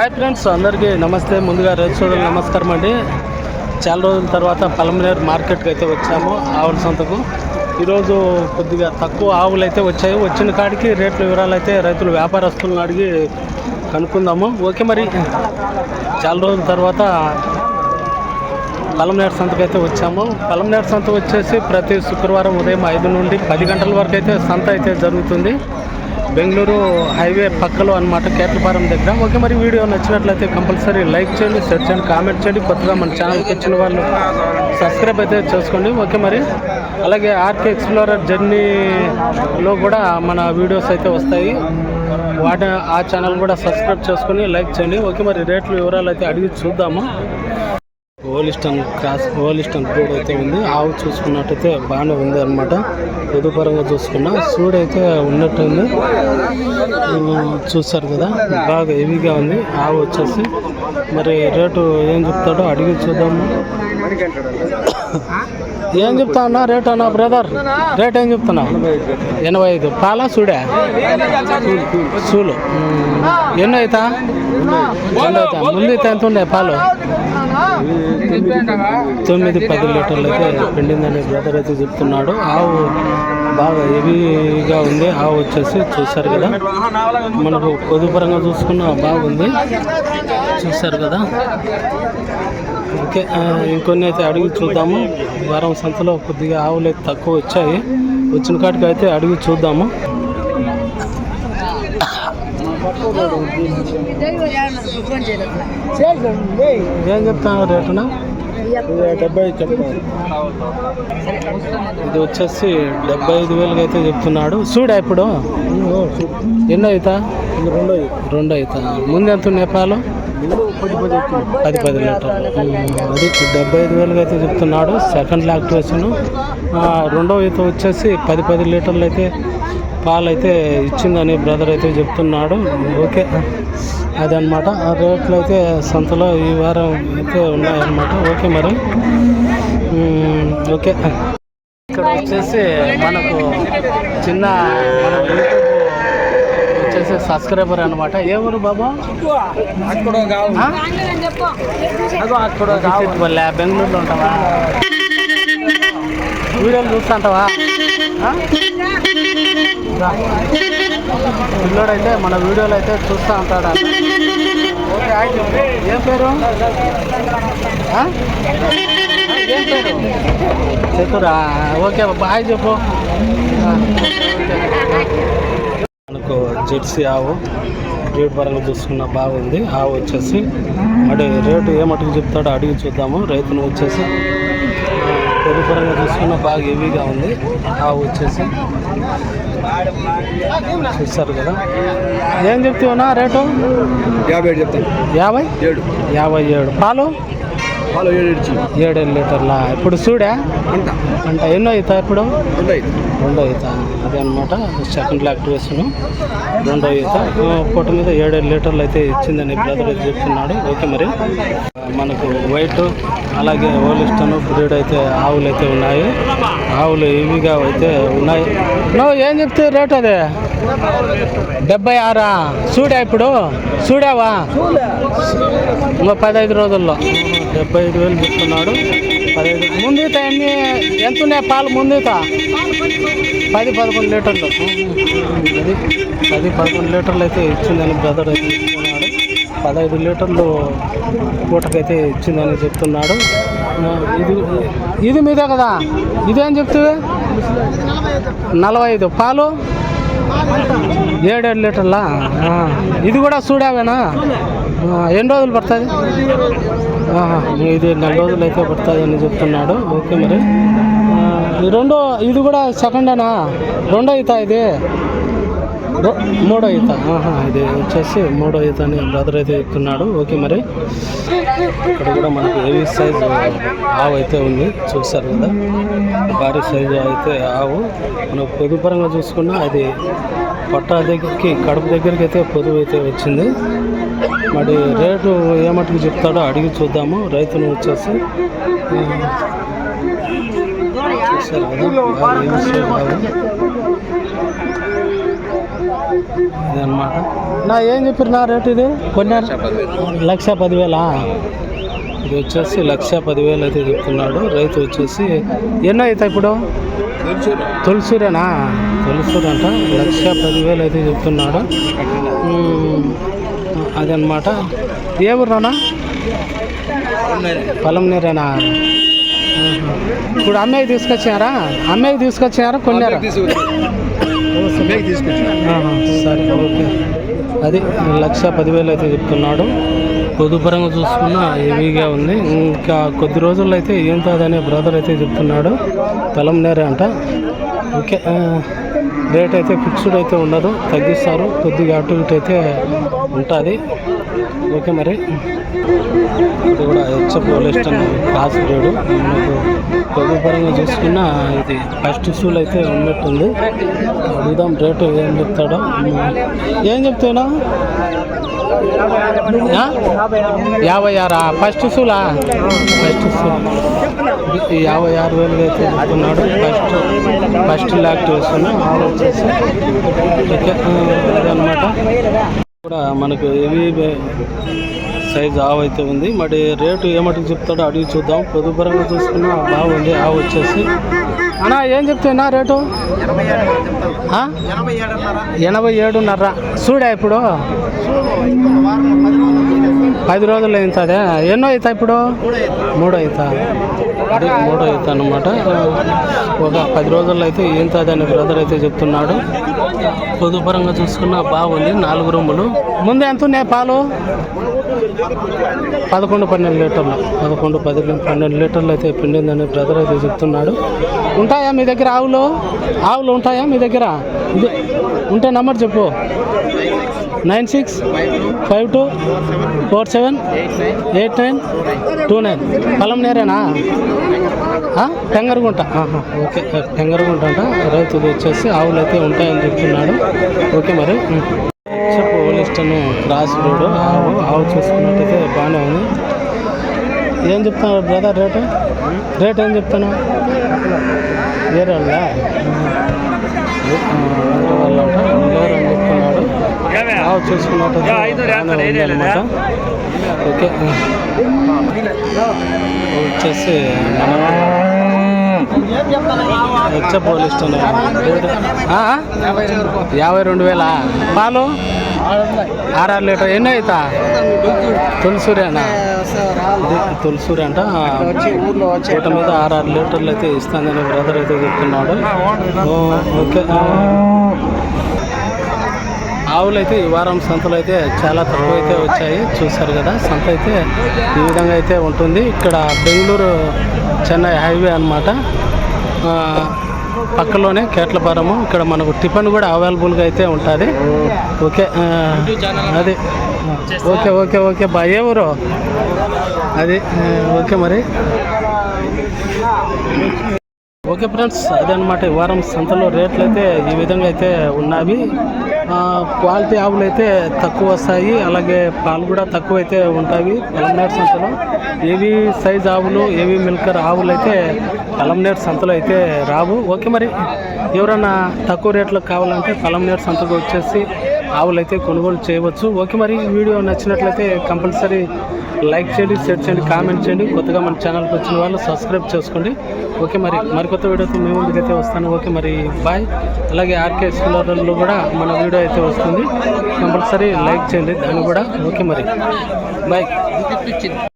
Hi friends అందరికీ నమస్తే. ముందుగా రైతు సోదరులు నమస్కారం అండి. చాలా రోజుల తర్వాత పలమనేర్ మార్కెట్కి అయితే వచ్చాము ఆవుల సంతకు. ఈరోజు కొద్దిగా తక్కువ ఆవులు అయితే వచ్చాయి. వచ్చిన కాడికి రేట్ల వివరాలు అయితే రైతులు వ్యాపారస్తులను అడిగి కనుక్కుందాము. ఓకే మరి. చాలా రోజుల తర్వాత పలమనేర్ సంతకు అయితే వచ్చాము. పలమనేర్ సంత వచ్చేసి ప్రతి శుక్రవారం ఉదయం ఐదు నుండి పది గంటల వరకు అయితే సంత అయితే జరుగుతుంది. బెంగళూరు హైవే పక్కలో అనమాట కేట్లపాలెం దగ్గర. ఓకే మరి వీడియో నచ్చినట్లయితే కంపల్సరీ లైక్ చేయండి షేర్ చేయండి కామెంట్ చేయండి. కొత్తగా మన ఛానల్కి వచ్చిన వాళ్ళు సబ్స్క్రైబ్ అయితే చేసుకోండి. ఓకే మరి అలాగే ఆర్కే ఎక్స్ప్లోరర్ జర్నీలో కూడా మన వీడియోస్ అయితే వస్తాయి. వాటి ఆ ఛానల్ కూడా సబ్స్క్రైబ్ చేసుకొని లైక్ చేయండి. ఓకే మరి రేట్లు వివరాలు అయితే అడిగి చూద్దాము. ఓలిస్టన్ క్రాస్ ఓలిస్టన్ బ్రీడ్ అయితే ఉంది. ఆవు చూసుకున్నట్టయితే బాగానే ఉంది అనమాట పొదుపరంగా చూసుకున్నా సూడ్ అయితే ఉన్నట్టుంది. చూస్తారు కదా బాగా హెవీగా ఉంది. ఆవు వచ్చేసి మరి రేటు ఏం చెప్తాడో అడిగి చూద్దాము ఏం చెప్తా అన్నా రేట్ అన్నా బ్రదర్? రేట్ ఏం చెప్తున్నా? ఎనభై ఐదు. పాలా సూడా? సూలు. ఎన్ని అవుతా రెండు అవుతా ముందు అయితే ఎంత ఉండే పాలు? తొమ్మిది పది లీటర్లు అయితే పిండిందని బ్రదర్ అయితే చెప్తున్నాడు. ఆవు బాగా హెవీగా ఉంది. ఆవు వచ్చేసి చూశారు కదా? మనకు పొదుపరంగా చూసుకున్న బాగుంది. చూశారు కదా? ఓకే ఇంకొన్ని అయితే అడిగి చూద్దాము. వారం సంతలో కొద్దిగా ఆవులు అయితే తక్కువ వచ్చాయి. వచ్చిన కాటికి అయితే అడిగి చూద్దాము. ఏం చెప్తాను రేటునా? డెబ్బై ఇది వచ్చేసి డెబ్బై ఐదు వేలకి అయితే చెప్తున్నాడు. చూడా ఇప్పుడు? ఎన్నో అవుతా రెండు రెండు అవుతా ముందు ఎంత నేపాలు? పది పది లీటర్లు అది డెబ్బై ఐదు వేలకి అయితే చెప్తున్నాడు. సెకండ్ లాక్టివేషన్ రెండో ఈత వచ్చేసి పది పది లీటర్లు అయితే పాలు అయితే ఇచ్చిందని బ్రదర్ అయితే చెప్తున్నాడు. ఓకే. అదనమాట. ఆ రేట్లు అయితే సంతలో ఈ వారం అయితే ఉన్నాయన్నమాట. ఓకే మరి. ఓకే. ఇక్కడ వచ్చేసి మనకు చిన్న మన వచ్చేసి సబ్స్క్రైబర్ అనమాట ఏ ఊరు బాబా? అక్కడ కావాలి బెంగళూరులో ఉంటావా? వీడియోలు చూస్తుంటావా? ఆ? పిల్లోడైతే మన వీడియోలు అయితే చూస్తూ ఉంటాడు ఏం పేరు చెప్పురా ఓకే బాయ్ చెప్పు మనకు జెర్సీ ఆవు రేటు పరంగా చూసుకున్న బాగుంది ఆవు వచ్చేసి అంటే రేటు ఏ మటుకు చెప్తాడో అడిగి చూద్దాము రైతును వచ్చేసి పొడి పరంగా చూసుకున్న బాగా హెవీగా ఉంది. ఆవు వచ్చేసి చూస్తారు కదా. ఏం చెప్తావునా రేటు? యాభై ఏడు చెప్తాను. యాభై? ఏడు. యాభై ఏడు. పాలు? వాళ్ళు ఏడు ఇచ్చి. ఏడు లీటర్ల? ఇప్పుడు చూడా అంట అంటే ఎన్నో అవుతా ఇప్పుడు? రెండు రెండో ఈత అదే అనమాట సెకండ్ యాక్టివేషన్ రెండో ఈత ఆ, పూట మీద ఏడేడు లీటర్లు అయితే ఇచ్చిందని బ్రదర్ చెప్తున్నాడు. ఓకే మరి. ఆ, మనకు వైట్ అలాగే ఓలిస్టన్ బ్రీడ్ అయితే ఆవులు అయితే ఉన్నాయి. ఆవులు హెవీగా అయితే ఉన్నాయి. నువ్వు ఏం చెప్తే రేట్ అదే? డెబ్బై ఆరా? చూడా ఇప్పుడు? చూడావా ఇంకో పదహైదు రోజుల్లో. డెబ్బై ఐదు వేలు చెప్తున్నాడు. పదహైదు ముందు ఈత ఎన్ని? ఎంత ఉన్నాయి పాలు ముందు ఈత పది పదకొండు లీటర్లు. అది పది పదకొండు లీటర్లు అయితే ఇచ్చిందని బ్రదర్ అయితే పదహైదు లీటర్లు పూటకైతే ఇచ్చిందని చెప్తున్నాడు. ఇది ఇది మీదే కదా? ఇదేం చెప్తుంది? నలభై ఐదు పాలు? ఏడేడు లీటర్లా? ఇది కూడా చూడావేనా ఎన్ని రోజులు పడుతుంది ఇది నెల రోజులు అయితే పడుతుంది అని చెప్తున్నాడు. ఓకే మరి. ఈ రెండో ఇది కూడా సెకండేనా రెండో అవుతా ఇది. మూడో ఈత. ఇది వచ్చేసి మూడో ఈత అని బ్రదర్ అయితే చెప్తున్నాడు. ఓకే మరి. ఇక్కడ కూడా మనకి ఏవి సైజు ఆవు అయితే ఉంది. చూస్తారు కదా. భారీ సైజు అయితే ఆవు. మనం పొదుపరంగా చూసుకున్నా అది పొట్ట దగ్గరికి కడుపు దగ్గరికి అయితే పొదుపు అయితే వచ్చింది. మరి రేటు ఏమట్టుకు చెప్తాడో అడిగి చూద్దాము. రైతును వచ్చేసి చూస్తారు కదా. ఇదన్నమాట. నా ఏం చెప్పారు నా రేట్ ఇది? కొన్నారు. లక్ష పదివేలా? ఇది వచ్చేసి లక్ష పదివేలు అయితే చెప్తున్నాడు. రైతు వచ్చేసి ఎన్నో అవుతాయి ఇప్పుడు? తులసూరేనా తులసూరు అంట లక్ష పదివేలు అయితే చెప్తున్నాడు. అదనమాట ఏ ఊరునా పొలం నీరేనా. ఇప్పుడు అమ్మాయి తీసుకొచ్చారా? అమ్మాయి తీసుకొచ్చారా? కొన్నారా? తీసుకొచ్చి ఆహా, సరే ఓకే. అది లక్ష పదివేలు అయితే చెప్తున్నాడు. పొదుపరంగా చూసుకున్న హెవీగా ఉంది. ఇంకా కొద్ది రోజుల్లో అయితే ఏం కాదనే బ్రదర్ అయితే చెప్తున్నాడు. తలంనేరే నేరే అంట. ఓకే రేట్ అయితే ఫిక్స్డ్ అయితే ఉండదు. తగ్గిస్తారు. కొద్దిగా అటు ఇటు అయితే ఉంటుంది. ఓకే మరి. ఇది కూడా హెచ్ఎఫ్ పోలిస్టన్ క్లాస్ మనకు పొదుపరంగా చూసుకున్న ఇది ఫస్ట్ షూలు అయితే ఉన్నట్టుంది. అడుగుదాం రేటు ఏం చెప్తాడో. ఏం చెప్తున్నా యాభై ఆరా? ఫస్ట్ షూలా ఫస్ట్ షూ యాభై ఆరు వేలు అయితే చెప్తున్నాడు. ఫస్ట్ ఫస్ట్ ల్యాక్ వేస్తున్నా ఆవు వచ్చేసి ఓకే అదనమాట కూడా మనకు ఏవి సైజ్ ఆవు అయితే ఉంది. మరి రేటు ఏమటికి చెప్తాడో అడిగి చూద్దాం. పొదుపరంగా చూసుకున్నా బాగుంది ఆవు వచ్చేసి. అన్నా ఏం చెప్తున్నా రేటు? ఆ? ఎనభై ఏడున్నర. చూడా ఇప్పుడు? ఐదు రోజులు అవుతుంది ఎన్నో అవుతా ఇప్పుడు? మూడు అవుతా. అది మూడో అవుతా అనమాట ఒక పది రోజుల్లో అయితే ఏంతది అని బ్రదర్ అయితే చెప్తున్నాడు. పొదుపరంగా చూసుకున్న బాగుంది నాలుగు రూములు ముందు ఎంత ఉన్నాయి పాలు? పదకొండు పన్నెండు లీటర్లు. పదకొండు పది పన్నెండు లీటర్లు అయితే పిండిందని బ్రదర్ అయితే చెప్తున్నాడు. ఉంటాయా మీ దగ్గర ఆవులు? ఆవులు ఉంటాయా మీ దగ్గర? ఉంటే నంబర్ చెప్పు. Nine six five two four seven eight nine two nine. పొలం నేరేనా? టెంగరగుంట. ఓకే. టెంగరగుంట అంట. రైతులు వచ్చేసి ఆవులు అయితే ఉంటాయని చెప్తున్నాడు. ఓకే మరి. ఉం. చెప్పు క్రాస్ రోడ్డు ఆవు ఆవు చూసుకున్నట్టయితే బాగానే ఉంది. ఏం చెప్తున్నావు బ్రదర్ రేటు? రేట్ ఏం చెప్తాను వేరే వాళ్ళ వాళ్ళ ఓకే. వచ్చేసి హెచ్చ పోలీస్ యాభై రెండు వేల? పాలు? ఆరారు లీటర్. ఎన్ని అవుతా తులసూరేనా తులసూరి అంట. పూట మీద ఆరారు లీటర్లు అయితే ఇస్తానని బ్రదర్ అయితే చెప్తున్నాడు. ఓకే. ఆవులు అయితే ఈ వారం సంతలు అయితే చాలా తక్కువ అయితే వచ్చాయి. చూసారు కదా సంత అయితే ఈ విధంగా అయితే ఉంటుంది. ఇక్కడ బెంగళూరు చెన్నై హైవే అనమాట పక్కలోనే కేట్లపారము. ఇక్కడ మనకు టిఫిన్ కూడా అవైలబుల్గా అయితే ఉంటుంది. ఓకే అది. ఓకే ఓకే ఓకే బా ఏ ఊరు? అది ఓకే మరి. ఓకే ఫ్రెండ్స్ అదనమాట ఈ వారం సంతలో రేట్లు అయితే ఈ విధంగా అయితే ఉన్నవి. క్వాలిటీ ఆవులు అయితే తక్కువ వస్తాయి. అలాగే పాలు కూడా తక్కువ అయితే ఉంటాయి. పలంనేరు సంతలో. ఏవి సైజ్ ఆవులు ఏవి మిల్కర్ ఆవులు అయితే పలంనేరు సంతలో అయితే రావు. ఓకే మరి. ఎవరన్నా తక్కువ రేట్లకు కావాలంటే పలంనేరు సంతకు వచ్చేసి ఆవులు అయితే కొనుగోలు చేయవచ్చు. ఓకే మరి. వీడియో నచ్చినట్లయితే కంపల్సరీ లైక్ చేయండి షేర్ చేయండి కామెంట్ చేయండి. కొత్తగా మన ఛానల్కి వచ్చిన వాళ్ళు సబ్స్క్రైబ్ చేసుకోండి. ఓకే మరి మరికొత్త వీడియోతో మేము ముందుకైతే వస్తాను. ఓకే మరి బాయ్. అలాగే ఆర్కే స్కూలర్లో కూడా మన వీడియో అయితే వస్తుంది. కంపల్సరీ లైక్ చేయండి దాన్ని కూడా. ఓకే మరి బాయ్.